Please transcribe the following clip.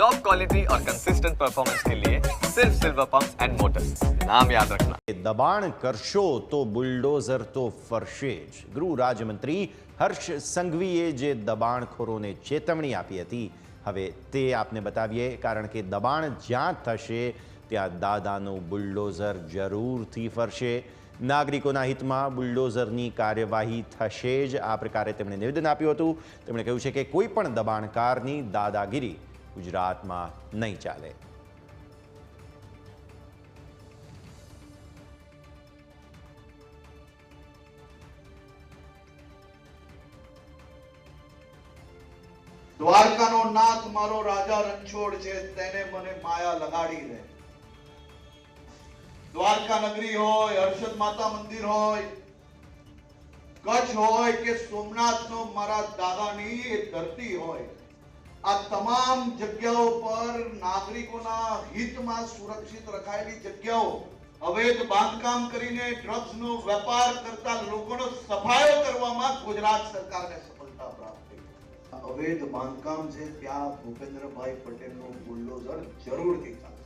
Top quality और consistent performance के लिए सिर्फ सिल्वर पंप एंड मोटर्स नाम याद रखना દબાણ કરશો તો બુલડોઝર તો ફરશે જ ગૃહ રાજ્યમંત્રી હર્ષ સંઘવીએ જે દબાણખોરોને ચેતવણી આપી હતી હવે તે આપને બતાવીએ કારણ કે દબાણ જ્યાં થશે ત્યાં દાદાનું બુલડોઝર જરૂરથી ફરશે નાગરિકોના હિતમાં બુલડોઝરની કાર્યવાહી થશે જ આ પ્રકારે તેમણે નિવેદન આપ્યું હતું તેમણે કહ્યું છે કે કોઈ પણ દબાણકારની દાદાગીરી ગુજરાતમાં નહીં ચાલે. દ્વારકાનો નાથ મારો રાજા રણછોડ છે, તેને મને માયા લગાડી દે. દ્વારકા નગરી હોય, હર્ષદ માતા મંદિર હોય, કચ્છ હોય કે સોમનાથનો મારા દાદાની ધરતી હોય આ તમામ જગ્યાઓ પર નાગરિકોના હિતમાં સુરક્ષિત રખાયેલી જગ્યાઓ અવૈધ બાંધકામ કરીને ડ્રગ્સનો વેપાર કરતા લોકોનો સફાયો કરવામાં ગુજરાત સરકારને સફળતા પ્રાપ્ત થઈ અવૈધ બાંધકામ છે ત્યાં ભૂપેન્દ્રભાઈ પટેલનું બુલ્ડોઝર જરૂરથી ચાલશે.